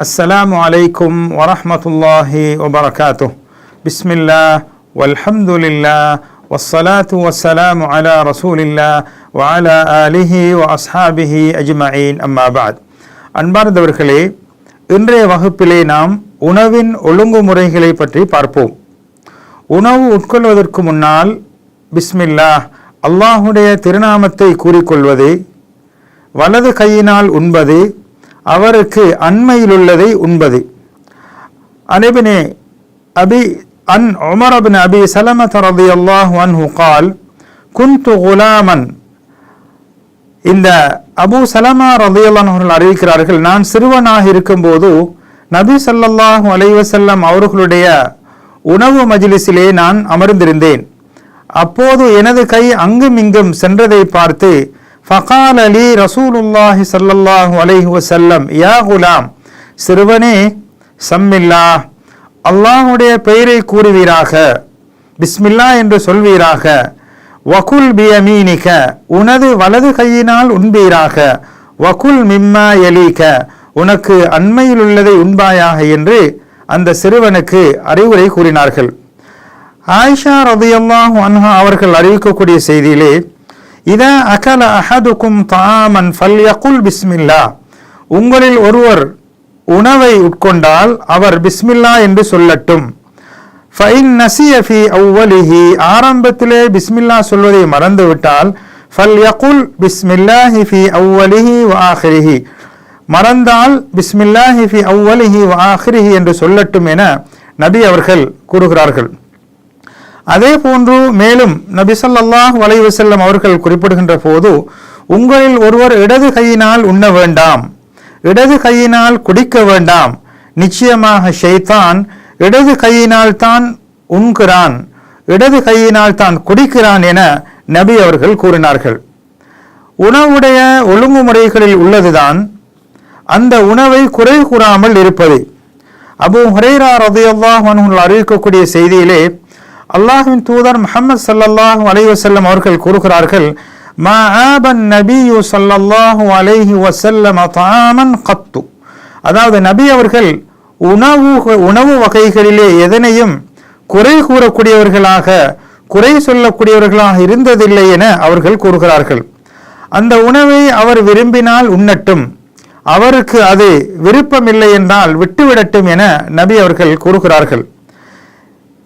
السلام عليكم ورحمة الله وبركاته بسم الله والحمد لله والصلاة والسلام على رسول الله وعلى آله وأصحابه أجمعين أما بعد அன்பார்ந்தவர்களே இன்றைய வகுப்பிலே நாம் உணவின் ஒழுங்குமுறைகளை பற்றி பார்ப்போம் உணவு உட்கொள்வதற்கு முன்னால் பிஸ்மில்லா அல்லாஹுடைய திருநாமத்தை கூறிக்கொள்வது வலது கையினால் உண்பது அவருக்கு அண்மையிலுள்ளதை உண்பது. அனைபினே அபி அன் உமர் அபின் அபி சலமத் ரதி அல்லாஹ் அன்ஹு கால் குந்து குலாமன். இந்த அபு சலமா ரதையல்லான் அவர்கள் அறிவிக்கிறார்கள் நான் சிறுவனாக இருக்கும்போது நபி சல்லாஹு அலைவசல்லம் அவர்களுடைய உணவு மஜிலிசிலே நான் அமர்ந்திருந்தேன். அப்போது எனது கை அங்கும் இங்கும் சென்றதை பார்த்து ஃபகால் அலி ரசூலுல்லாஹி சல்லல்லாஹு அலைஹி வசல்லம் யா குலாம் சிறுவனே சம்மில்லா அல்லாஹுடைய பெயரை கூறுவீராக பிஸ்மில்லா என்று சொல்வீராக வகுல் பியமீனிக உனது வலது கையினால் உண்பீராக வகுல் மிம்மா எலீக உனக்கு அண்மையில் உள்ளதை உண்பாயாக என்று அந்த சிறுவனுக்கு அறிவுரை கூறினார்கள். ஆயிஷா ரதியல்லாஹு அன்ஹா அவர்கள் அறிவிக்கக்கூடிய செய்தியிலே இதா அகல அஹதுக்கும் தாமன் ஃபல்யகுல் பிஸ்மில்லா. உங்களில் ஒருவர் உணவை உட்கொண்டால் அவர் பிஸ்மில்லா என்று சொல்லட்டும். ஃபைன் நசியஃபி அவ்வலிஹி. ஆரம்பத்திலே பிஸ்மில்லா சொல்வதை மறந்துவிட்டால் ஃபல் யகுல் பிஸ்மில்லாஹி ஃபி அவ்வலிஹி மறந்தால் பிஸ்மில்லாஹி ஃபி அவ்வலிஹி வாஹிரிஹி என்று சொல்லட்டும் என நபி அவர்கள் கூறுகிறார்கள். அதே போன்று மேலும் நபி ஸல்லல்லாஹு அலைஹி அவர்கள் குறிப்பிடுகின்ற போது உங்களில் ஒருவர் இடது கையினால் உண்ண வேண்டாம் இடது கையினால் குடிக்க வேண்டாம். நிச்சயமாக ஷெய்தான் இடது கையினால் தான் உண்கிறான் இடது கையினால் தான் குடிக்கிறான் என நபி அவர்கள் கூறினார்கள். உணவுடைய ஒழுங்குமுறைகளில் உள்ளதுதான் அந்த உணவை குறை கூறாமல் இருப்பது. அபு ஹுரேரா ரதியல்லாஹு அன்ஹு அறிவிக்கக்கூடிய செய்தியிலே அல்லாஹ்வின் தூதர் முஹம்மது சல்லாஹூ அலி வசல்லம் அவர்கள் கூறுகிறார்கள் மா ஆபன் நபியு ஸல்லல்லாஹு அலைஹி வஸல்லம் தாமன் கத்து. அதாவது நபி அவர்கள் உணவு உணவு வகைகளிலே எதனையும் குறை கூறக்கூடியவர்களாக குறை சொல்லக்கூடியவர்களாக இருந்ததில்லை என அவர்கள் கூறுகிறார்கள். அந்த உணவை அவர் விரும்பினால் உண்ணட்டும் அவருக்கு அது விருப்பமில்லை என்றால் விட்டுவிடட்டும் என நபி அவர்கள் கூறுகிறார்கள்.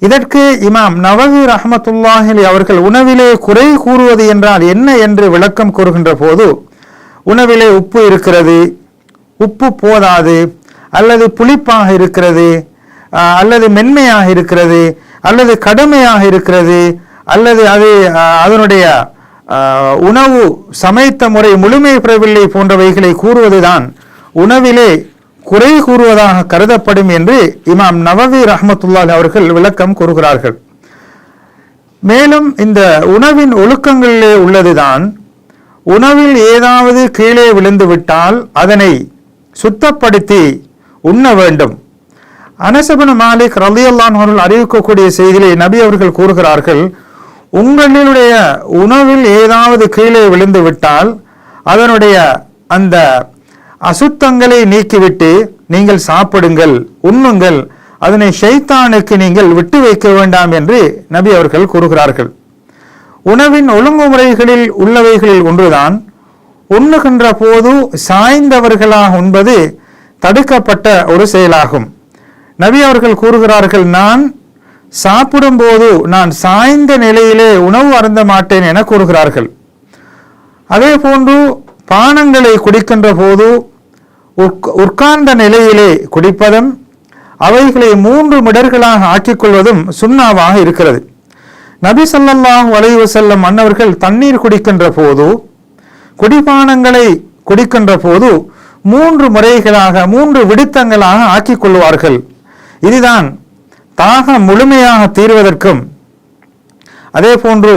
இதற்கு இமாம் நவவி ரஹமத்துல்லாஹிலி அவர்கள் உணவிலே குறை கூறுவது என்றால் என்ன என்று விளக்கம் கூறுகின்ற போது உணவிலே உப்பு இருக்கிறது உப்பு போதாது அல்லது புளிப்பாக இருக்கிறது அல்லது மென்மையாக இருக்கிறது அல்லது கடுமையாக இருக்கிறது அல்லது அது அதனுடைய உணவு சமைத்த முறை முழுமை பெறவில்லை போன்றவைகளை கூறுவதுதான் உணவிலே குறை கூறுவதாக கருதப்படும் என்று இமாம் நவவி ரஹமத்துல்லாஹி அவர்கள் விளக்கம் கூறுகிறார்கள். மேலும் இந்த உணவின் ஒழுக்கங்களிலே உள்ளதுதான் உணவில் ஏதாவது கீழே விழுந்து விட்டால் அதனை சுத்தப்படுத்தி உண்ண வேண்டும். அனசபன் மாலிக் ரலியல்லான் அவர்கள் அறிவிக்கக்கூடிய செய்தியை நபி அவர்கள் கூறுகிறார்கள் உங்களுடைய உணவில் ஏதாவது கீழே விழுந்து விட்டால் அதனுடைய அந்த அசுத்தங்களை நீக்கிவிட்டு நீங்கள் சாப்பிடுங்கள் உண்ணுங்கள். அதனை ஷைத்தானுக்கு நீங்கள் விட்டு வைக்க வேண்டாம் என்று நபி அவர்கள் கூறுகிறார்கள். உணவின் ஒழுங்குமுறைகளில் உள்ளவைகளில் ஒன்றுதான். உண்ணுகின்ற போது சாய்ந்தவர்களாக உண்பது தடுக்கப்பட்ட ஒரு செயலாகும். நபி அவர்கள் கூறுகிறார்கள் நான் சாப்பிடும்போது நான் சாய்ந்த நிலையிலே உணவு அருந்த மாட்டேன் என கூறுகிறார்கள். அதே போன்று பானங்களை குடிக்கின்ற போது உட்கார்ந்த நிலையிலே குடிப்பதும் அவைகளை மூன்று மிடர்களாக ஆக்கிக்கொள்வதும் சுண்ணாவாக இருக்கிறது. நபி ஸல்லல்லாஹு வளைவு செல்லும் மன்னவர்கள் தண்ணீர் குடிக்கின்ற போது குடிபானங்களை குடிக்கின்ற போது மூன்று முறைகளாக மூன்று விடுத்தங்களாக ஆக்கிக் கொள்வார்கள் இதுதான் தாகம் முழுமையாக தீர்வதற்கும் அதே போன்று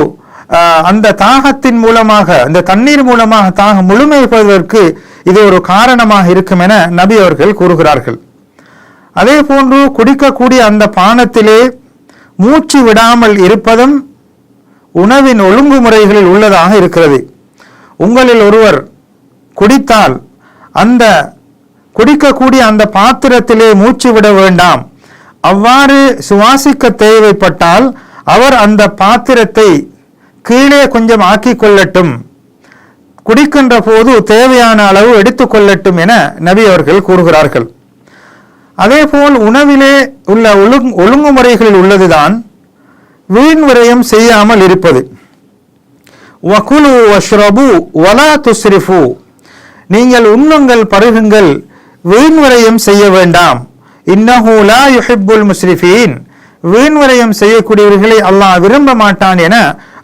அந்த தாகத்தின் மூலமாக அந்த தண்ணீர் மூலமாக தாகம் முழுமைப்படுவதற்கு இது ஒரு காரணமாக இருக்கும் என நபி அவர்கள் கூறுகிறார்கள். அதே போன்று குடிக்கக்கூடிய அந்த பானத்திலே மூச்சு விடாமல் இருப்பதும் உணவின் ஒழுங்குமுறைகளில் உள்ளதாக இருக்கிறது. உங்களில் ஒருவர் குடித்தால் அந்த குடிக்கக்கூடிய அந்த பாத்திரத்திலே மூச்சு விட வேண்டாம். அவ்வாறு சுவாசிக்க தேவைப்பட்டால் அவர் அந்த பாத்திரத்தை கீழே கொஞ்சம் ஆக்கி கொள்ளட்டும் குடிக்கின்ற போது தேவையான அளவு எடுத்துக்கொள்ளட்டும் என நபி அவர்கள் கூறுகிறார்கள். அதேபோல் உணவிலே உள்ள ஒழுங்கு ஒழுங்குமுறைகளில் உள்ளதுதான். வீண் விரயம் செய்யாமல் இருப்பது. வகுலு வஷ்ரபு வலா துஸ்ரிஃபு. நீங்கள் உண்ணுங்கள் பருகுங்கள் வீண் விரயம் செய்ய வேண்டாம். இன்னஹூலா யுஹிப்புல் முஸ்ரிஃபீன். வீண் விரயம் செய்யக்கூடியவர்களை அல்லாஹ் விரும்ப மாட்டான் என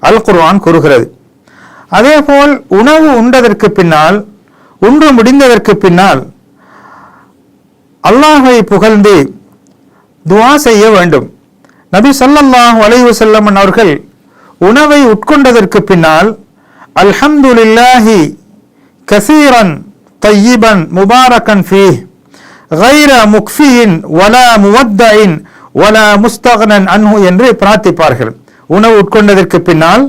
அல் குர்ஆன் கூறுகிறது அதேபோல் உணவு உண்டதற்கு பின்னால் உண்டு முடிந்ததற்கு பின்னால் அல்லாஹை புகழ்ந்து துஆ செய்ய வேண்டும் நபி ஸல்லல்லாஹு அலைஹி வஸல்லம் அவர்கள் உணவை உட்கொண்டதற்கு பின்னால் அல்ஹம்துலில்லாஹி கசீரன் طيبا முபாரக்கன் ஃபீஹ் غير مكفي ولا مودع ولا مستغنى عنه என்று பிரார்த்திப்பார்கள் உணவு உட்கொண்டதற்கு பின்னால்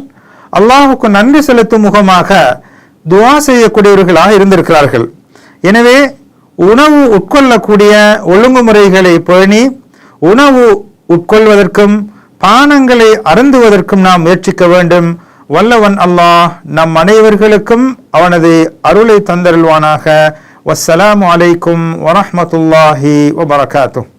அல்லாஹுக்கு நன்றி செலுத்தும் முகமாக துவா செய்யக்கூடியவர்களாக இருந்திருக்கிறார்கள். எனவே உணவு உட்கொள்ளக்கூடிய ஒழுங்குமுறைகளை பேணி உணவு உட்கொள்வதற்கும் பானங்களை அருந்துவதற்கும் நாம் முயற்சிக்க வேண்டும். வல்லவன் அல்லாஹ் நம் அனைவர்களுக்கும் அவனது அருளை தந்தருள்வானாக. வசலாம் அலைக்கும் வரமத்துல்லாஹி வபரகாத்தும்